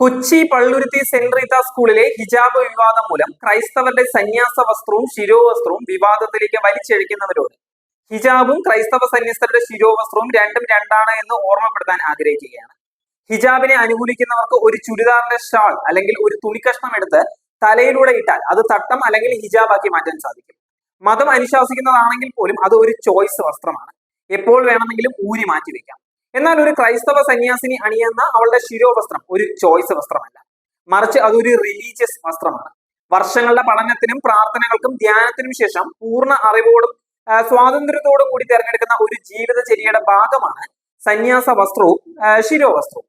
Kochi Palluruthy saint Reetha സ്കൂളിലെ ഹിജാബ് വിവാദം മൂലം ക്രൈസ്തവരുടെ സന്യാസ വസ്ത്രവും ശിരോവസ്ത്രവും വിവാദത്തിലേക്ക് വലിച്ചഴിക്കുന്നവരോട്. ഹിജാബും ക്രൈസ്തവ സന്യസ്തരുടെ ശിരോവസ്ത്രവും രണ്ടും രണ്ടാണ് എന്ന് ഓർമ്മപ്പെടുത്താൻ ആഗ്രഹിക്കുകയാണ്. ഹിജാബിനെ അനുകൂലിക്കുന്നവർക്ക് ഒരു ചുരിദാറിന്റെ ഷാൾ അല്ലെങ്കിൽ ഒരു തുണിക്കഷ്ണം എടുത്ത് തലയിലൂടെ ഇട്ടാൽ അത് തട്ടം അല്ലെങ്കിൽ ഹിജാബാക്കി മാറ്റാൻ സാധിക്കും. മതം അനുശാസിക്കുന്നതാണെങ്കിൽ പോലും അത് ഒരു ചോയ്സ് വസ്ത്രമാണ്. എപ്പോൾ വേണമെങ്കിലും ഊരി മാറ്റി വെക്കാം എന്നാൽ ഒരു ക്രൈസ്തവ സന്യാസിനി അണിയുന്ന അവളുടെ ശിരോവസ്ത്രം ഒരു ചോയ്സ് വസ്ത്രമല്ല. മറിച്ച് അതൊരു റിലീജിയസ് വസ്ത്രമാണ്. വർഷങ്ങളുടെ പഠനത്തിനും പ്രാർത്ഥനകൾക്കും ധ്യാനത്തിനും ശേഷം പൂർണ അറിവോടും സ്വാതന്ത്ര്യത്തോടും കൂടി തിരഞ്ഞെടുക്കുന്ന ഒരു ജീവിതചര്യയുടെ ഭാഗമാണ് സന്യാസ വസ്ത്രവും ശിരോവസ്ത്രവും.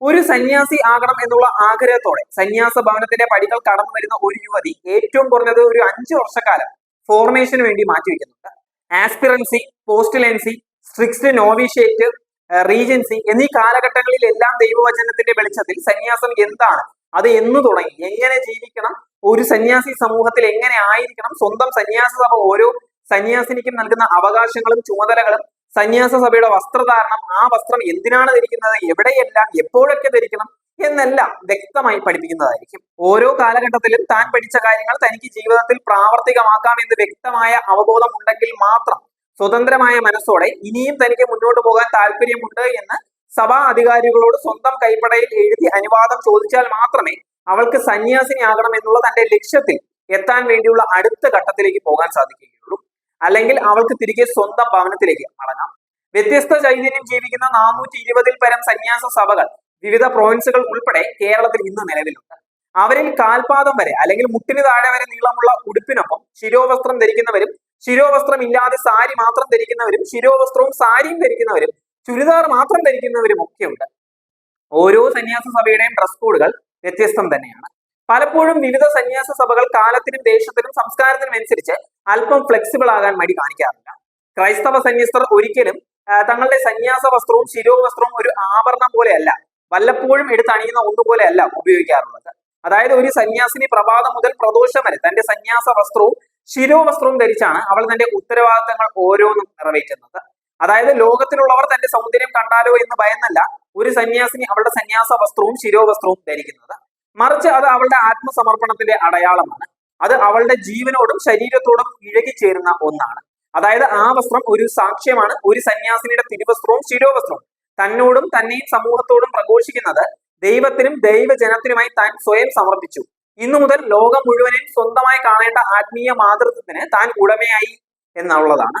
ഒരു സന്യാസി ആകണം എന്നുള്ള ആഗ്രഹത്തോടെ സന്യാസ ഭവനത്തിന്റെ പടികൾ കടന്നു വരുന്ന ഒരു യുവതി ഏറ്റവും കുറഞ്ഞത് ഒരു അഞ്ചു വർഷക്കാലം ഫോർമേഷന് വേണ്ടി മാറ്റിവെക്കുന്നുണ്ട്. ആസ്പിറൻസി പോസ്റ്റിലൻസി സ്ട്രിക്സ്റ്റ് നോവിഷേറ്റ് റീജൻസി എന്നീ കാലഘട്ടങ്ങളിലെല്ലാം ദൈവവചനത്തിന്റെ വെളിച്ചത്തിൽ സന്യാസം എന്താണ്? അത് എന്ന് തുടങ്ങി. എങ്ങനെ ജീവിക്കണം? ഒരു സന്യാസി സമൂഹത്തിൽ എങ്ങനെ ആയിരിക്കണം? സ്വന്തം സന്യാസ സഭ ഓരോ സന്യാസിനിക്കും നൽകുന്ന അവകാശങ്ങളും ചുമതലകളും സന്യാസ സഭയുടെ വസ്ത്രധാരണം ആ വസ്ത്രം എന്തിനാണ് ധരിക്കുന്നത്? എവിടെയെല്ലാം? എപ്പോഴൊക്കെ ധരിക്കണം? എന്നെല്ലാം വ്യക്തമായി പഠിപ്പിക്കുന്നതായിരിക്കും. ഓരോ കാലഘട്ടത്തിലും താൻ പഠിച്ച കാര്യങ്ങൾ തനിക്ക് ജീവിതത്തിൽ പ്രാവർത്തികമാക്കാം എന്ന് വ്യക്തമായ അവബോധം ഉണ്ടെങ്കിൽ മാത്രം സ്വതന്ത്രമായ മനസ്സോടെ ഇനിയും തനിക്ക് മുന്നോട്ട് പോകാൻ താല്പര്യമുണ്ട് എന്ന് സഭാ അധികാരികളോട് സ്വന്തം കൈപ്പടയിൽ എഴുതി അനുവാദം ചോദിച്ചാൽ മാത്രമേ അവൾക്ക് സന്യാസിനിയാകണം എന്നുള്ള തന്റെ ലക്ഷ്യത്തിൽ എത്താൻ വേണ്ടിയുള്ള അടുത്ത ഘട്ടത്തിലേക്ക് പോകാൻ സാധിക്കുകയുള്ളൂ. അല്ലെങ്കിൽ അവൾക്ക് തിരികെ സ്വന്തം ഭവനത്തിലേക്ക് മടങ്ങാം. വ്യത്യസ്ത ചൈതന്യം ജീവിക്കുന്ന നാനൂറ്റി ഇരുപതിൽ പരം സന്യാസ സഭകൾ വിവിധ പ്രോവിൻസുകൾ ഉൾപ്പെടെ കേരളത്തിൽ ഇന്ന് നിലവിലുണ്ട്. അവരിൽ കാൽപാദം വരെ അല്ലെങ്കിൽ മുട്ടിന് താഴെ വരെ നീളമുള്ള ഉടുപ്പിനൊപ്പം ശിരോവസ്ത്രം ധരിക്കുന്നവരും ശിരോവസ്ത്രം ഇല്ലാതെ സാരി മാത്രം ധരിക്കുന്നവരും ശിരോവസ്ത്രവും സാരിയും ധരിക്കുന്നവരും ചുരിദാർ മാത്രം ധരിക്കുന്നവരും ഒക്കെ ഉണ്ട്. ഓരോ സന്യാസ സഭയുടെയും ഡ്രസ് കോഡുകൾ വ്യത്യസ്തം തന്നെയാണ്. പലപ്പോഴും വിവിധ സന്യാസ സഭകൾ കാലത്തിനും ദേശത്തിനും സംസ്കാരത്തിനും അനുസരിച്ച് അല്പം ഫ്ലെക്സിബിൾ ആകാൻ മടി കാണിക്കാറില്ല. ക്രൈസ്തവ സന്യസ്തർ ഒരിക്കലും തങ്ങളുടെ സന്യാസ വസ്ത്രവും ശിരോവസ്ത്രവും ഒരു ആഭരണം പോലെയല്ല വല്ലപ്പോഴും എടുത്തണിയുന്ന ഒന്നുപോലെയല്ല ഉപയോഗിക്കാറുള്ളത്. അതായത് ഒരു സന്യാസിനി പ്രഭാതം മുതൽ പ്രദോഷം വരെ തന്റെ സന്യാസ വസ്ത്രവും ശിരോവസ്ത്രവും ധരിച്ചാണ് അവൾ തന്റെ ഉത്തരവാദിത്തങ്ങൾ ഓരോന്നും നിറവേറ്റുന്നത്. അതായത് ലോകത്തിലുള്ളവർ തന്റെ സൗന്ദര്യം കണ്ടാലോ എന്ന് ഭയന്നല്ല ഒരു സന്യാസിനി അവളുടെ സന്യാസ വസ്ത്രവും ശിരോവസ്ത്രവും ധരിക്കുന്നത്. മറിച്ച് അത് അവളുടെ ആത്മസമർപ്പണത്തിന്റെ അടയാളമാണ്. അത് അവളുടെ ജീവനോടും ശരീരത്തോടും ഇഴകിച്ചേരുന്ന ഒന്നാണ്. അതായത് ആ വസ്ത്രം ഒരു സാക്ഷ്യമാണ്. ഒരു സന്യാസിനിയുടെ തിരുവസ്ത്രവും ശിരോവസ്ത്രവും തന്നോടും തന്നെയും സമൂഹത്തോടും പ്രഘോഷിക്കുന്നത് ദൈവത്തിനും ദൈവജനത്തിനുമായി താൻ സ്വയം സമർപ്പിച്ചു. ഇന്നു മുതൽ ലോകം മുഴുവനും സ്വന്തമായി കാണേണ്ട ആത്മീയ മാതൃത്വത്തിന് താൻ ഉടമയായി എന്നുള്ളതാണ്